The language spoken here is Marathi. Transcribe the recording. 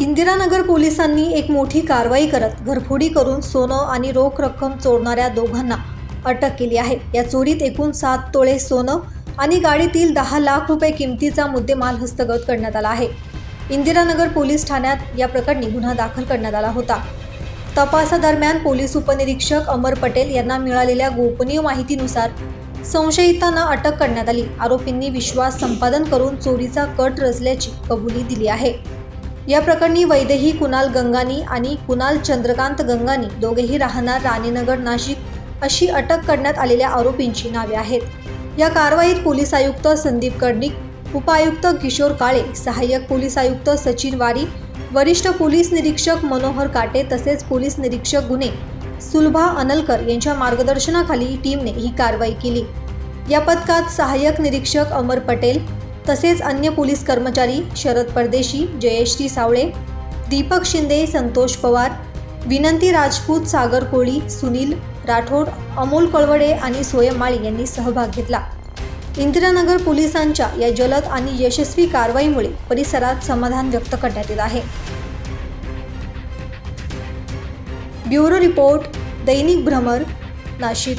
इंदिरानगर पोलिसांनी एक मोठी कारवाई करत घरफोडी करून सोनं आणि रोख रक्कम चोरणाऱ्या दोघांना अटक केली आहे. या चोरीत एकूण सात तोळे सोनं आणि गाडीतील दहा लाख रुपये किमतीचा मुद्देमाल हस्तगत करण्यात आला आहे. इंदिरानगर पोलीस ठाण्यात या प्रकरणी गुन्हा दाखल करण्यात आला होता. तपासादरम्यान पोलीस उपनिरीक्षक अमर पटेल यांना मिळालेल्या गोपनीय माहितीनुसार संशयितांना अटक करण्यात आली. आरोपींनी विश्वास संपादन करून चोरीचा कट रचल्याची कबुली दिली आहे. या प्रकरणी वैदेही कुणाल गंगानी आणि कुणाल चंद्रकांत गंगानी दोघेही राहणार राणीनगर नाशिक अशी अटक करण्यात आलेल्या आरोपींची नावे आहेत. या कारवाईत पोलीस आयुक्त संदीप कर्णिक उपायुक्त किशोर काळे सहाय्यक पोलीस आयुक्त सचिन वारी वरिष्ठ पोलीस निरीक्षक मनोहर काटे तसेच पोलीस निरीक्षक गुन्हे सुलभा अनलकर यांच्या मार्गदर्शनाखाली टीमने ही कारवाई केली. या पथकात सहाय्यक निरीक्षक अमर पटेल तसेच अन्य पोलीस कर्मचारी शरद परदेशी जयश्री सावळे दीपक शिंदे संतोष पवार विनंती राजपूत सागर कोळी सुनील राठोड अमोल कळवडे आणि सोयम माळी यांनी सहभाग घेतला. इंदिरानगर पोलिसांच्या या जलद आणि यशस्वी कारवाईमुळे परिसरात समाधान व्यक्त करण्यात येत आहे. ब्युरो रिपोर्ट दैनिक भ्रमर नाशिक.